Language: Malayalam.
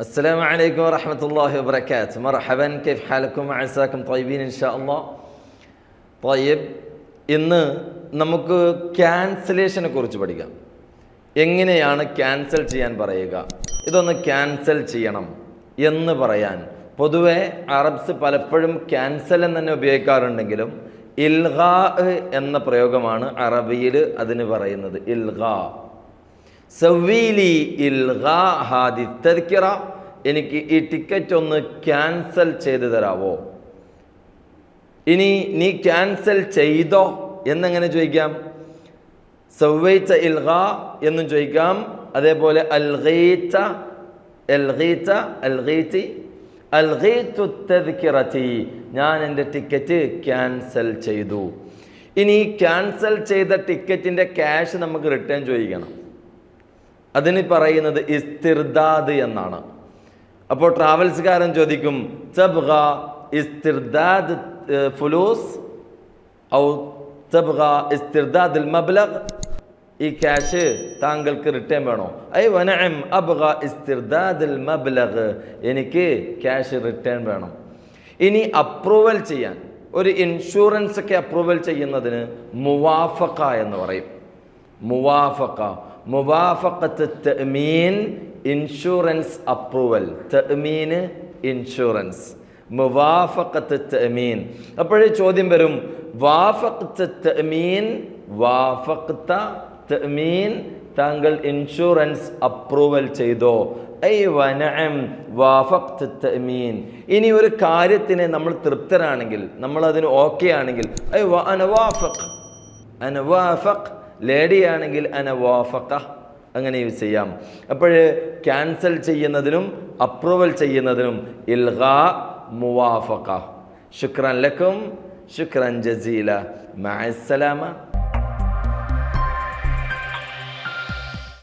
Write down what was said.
السلام عليكم ورحمة الله وبركاته مرحبا كيف حالكم عساكم طيبين إن شاء الله طيب ഇന്ന് നമുക്ക് ക്യാൻസലേഷനെ കുറിച്ച് പഠിക്കാം എങ്ങനെയാണ് ക്യാൻസൽ ചെയ്യാൻ പറയുക ഇതൊന്ന് ക്യാൻസൽ ചെയ്യണം എന്ന് പറയാൻ പൊതുവെ അറബ്സ് പലപ്പോഴും ക്യാൻസൽ എന്ന് തന്നെ ഉപയോഗിക്കാറുണ്ടെങ്കിലും ഇൽഗാ എന്ന പ്രയോഗമാണ് അറബിയിൽ അതിന് പറയുന്നത് ഇൽഗാ സവീലി ഇൽഗാ ഹാദി തദ്ക്കിറ എനിക്ക് ഈ ടിക്കറ്റ് ഒന്ന് ക്യാൻസൽ ചെയ്തു തരാവോ? ഇനി നീ ക്യാൻസൽ ചെയ്തോ എന്നെങ്ങനെ ചോദിക്കാം? സവ്വൈച്ച ഇൽഗ എന്നും ചോദിക്കാം. അതേപോലെ അൽഹീച്ച അൽഹീച്ച അൽഹീച്ചി അൽഹീച്ചു തദ്ക്കിറത്തി ഞാൻ എന്റെ ടിക്കറ്റ് ക്യാൻസൽ ചെയ്തു. ഇനി ക്യാൻസൽ ചെയ്ത ടിക്കറ്റിന്റെ ക്യാഷ് നമുക്ക് റിട്ടേൺ ചോദിക്കണം. അതിന് പറയുന്നത് ഇസ്തിർദാദ് എന്നാണ്. അപ്പോൾ ട്രാവൽസുകാരൻ ചോദിക്കും ഇസ്തിർദാദ് ഫുലൂസ്? ഔ ഇസ്തിർദാദ് മബ്ലഗ്? ഈ ക്യാഷ് താങ്കൾക്ക് റിട്ടേൺ വേണോ? ഐ വനഅം അബ്ഗ ഇസ്തിർദാദ് മബ്ലഗ്. എനിക്ക് ക്യാഷ് റിട്ടേൺ വേണം. ഇനി അപ്രൂവൽ ചെയ്യാൻ ഒരു ഇൻഷുറൻസ് ഒക്കെ അപ്രൂവൽ ചെയ്യുന്നതിന് മുവാഫക്ക എന്ന് പറയും. മുവാഫക്ക മുവാഫക്കത്ത് തെമീൻ ഇൻഷുറൻസ് അപ്രൂവൽ തെമീന് ഇൻഷുറൻസ് മുവാഫക്കത്ത് തെമീൻ അപ്പോഴേ ചോദ്യം വരും. വാഫക്കത്ത് തെമീൻ വാഫക്ത തെമീൻ താങ്കൾ ഇൻഷുറൻസ് അപ്രൂവൽ ചെയ്തോ? ഇനി ഒരു കാര്യത്തിന് നമ്മൾ തൃപ്തരാണെങ്കിൽ നമ്മൾ അതിന് ഓക്കെ ആണെങ്കിൽ ഐ ആണെങ്കിൽ അന ലേഡിയാണെങ്കിൽ അനവാഫക്ക അങ്ങനെ യൂസ് ചെയ്യാം. അപ്പോൾ ക്യാൻസൽ ചെയ്യുന്നതിനും അപ്രൂവൽ ചെയ്യുന്നതിനും ഇൽഗാ മുവാഫക്ക ശുക്രൻ ലക്കും ശുക്രൻ ജസീല. മഅസ്സലാമ